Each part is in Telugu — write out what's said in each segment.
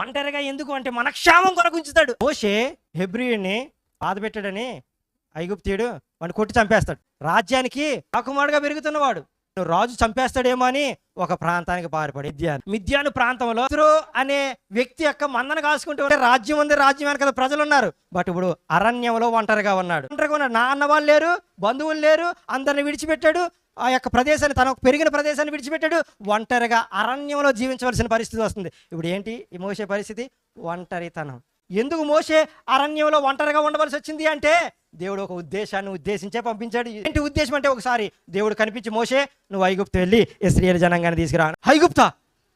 ఒంటరిగా ఎందుకు అంటే మన క్షేమం కొరకు ఉంచుతాడు మోషే హెబ్రియుని బాధ పెట్టాడని ఐగుప్తీయుడు వాడిని కొట్టి చంపేస్తాడు. రాజ్యానికి ఆకుమాడుగా పెరుగుతున్నవాడు. రాజు చంపేస్తాడేమో అని ఒక ప్రాంతానికి పారిపడి మిద్యాను మిద్యాను ప్రాంతంలో అనే వ్యక్తి యొక్క మందను కాసుకుంటూ రాజ్యం ఉంది రాజ్యం వెనక ప్రజలు ఉన్నారు బట్ ఇప్పుడు అరణ్యంలో ఒంటరిగా ఉన్నాడు. ఒంటరిగా ఉన్నాడు నా అన్న వాళ్ళు లేరు బంధువులు లేరు అందరిని విడిచిపెట్టాడు. ఆ యొక్క ప్రదేశాన్ని తనకు పెరిగిన ప్రదేశాన్ని విడిచిపెట్టాడు. ఒంటరిగా అరణ్యంలో జీవించవలసిన పరిస్థితి వస్తుంది. ఇప్పుడు ఏంటి ఈ మోసే పరిస్థితి? ఒంటరితనం. ఎందుకు మోసే అరణ్యంలో ఒంటరిగా ఉండవలసి వచ్చింది అంటే దేవుడు ఒక ఉద్దేశాన్ని ఉద్దేశించే పంపించాడు. ఏంటి ఉద్దేశం అంటే ఒకసారి దేవుడు కనిపించి మోసే నువ్వు ఐగుప్తు వెళ్ళి ఇస్రాయేల్ జనాంగాన్ని తీసుకురా. ఐగుప్తా!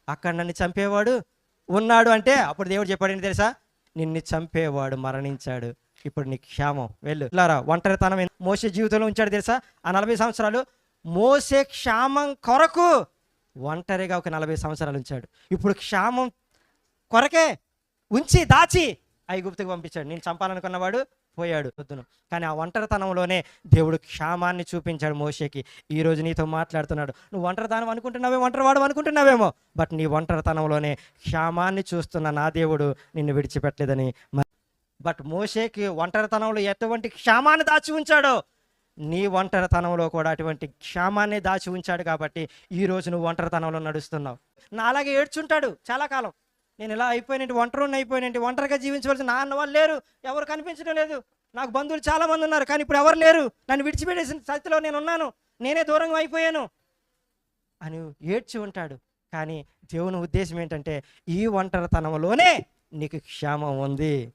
అక్కడ నన్ను చంపేవాడు ఉన్నాడు అంటే అప్పుడు దేవుడు చెప్పాడని తెలుసా? నిన్ను చంపేవాడు మరణించాడు. ఇప్పుడు నీ క్షేమం వెళ్ళు. ఇలారా ఒంటరితనం మోసే జీవితంలో ఉంచాడు తెలుసా? ఆ నలభై సంవత్సరాలు మోసే క్షామం కొరకు ఒంటరిగా ఒక నలభై సంవత్సరాలు ఉంచాడు. ఇప్పుడు క్షామం కొరకే ఉంచి దాచి ఐగుప్తుకు పంపించాడు. నేను చంపాలనుకున్నవాడు పోయాడు పొద్దున. కానీ ఆ ఒంటరితనంలోనే దేవుడు క్షామాన్ని చూపించాడు మోషేకి. ఈ రోజు నీతో మాట్లాడుతున్నాడు. నువ్వు ఒంటరితనం అనుకుంటున్నావే ఒంటరివాడు అనుకుంటున్నావేమో బట్ నీ ఒంటరితనంలోనే క్షేమాన్ని చూస్తున్న నా దేవుడు నిన్ను విడిచిపెట్టలేదని బట్ మోషేకి ఒంటరితనంలో ఎటువంటి క్షామాన్ని దాచి ఉంచాడో నీ ఒంటరితనంలో కూడా అటువంటి క్షేమాన్ని దాచి ఉంచాడు కాబట్టి ఈ నువ్వు ఒంటరితనంలో నడుస్తున్నావు. నా అలాగే ఏడ్చుంటాడు చాలా కాలం. నేను ఇలా అయిపోయినట్టు ఒంటరిని అయిపోయినట్టు ఒంటరిగా జీవించవలసిన నా అన్న వాళ్ళు లేరు. ఎవరు కనిపించడం లేదు. నాకు బంధువులు చాలామంది ఉన్నారు కానీ ఇప్పుడు ఎవరు లేరు. నన్ను విడిచిపెట్టేసిన స్థితిలో నేను ఉన్నాను. నేనే దూరంగా అయిపోయాను అని ఏడ్చి ఉంటాడు. కానీ దేవుని ఉద్దేశం ఏంటంటే ఈ ఒంటరితనంలోనే నీకు క్షేమం ఉంది.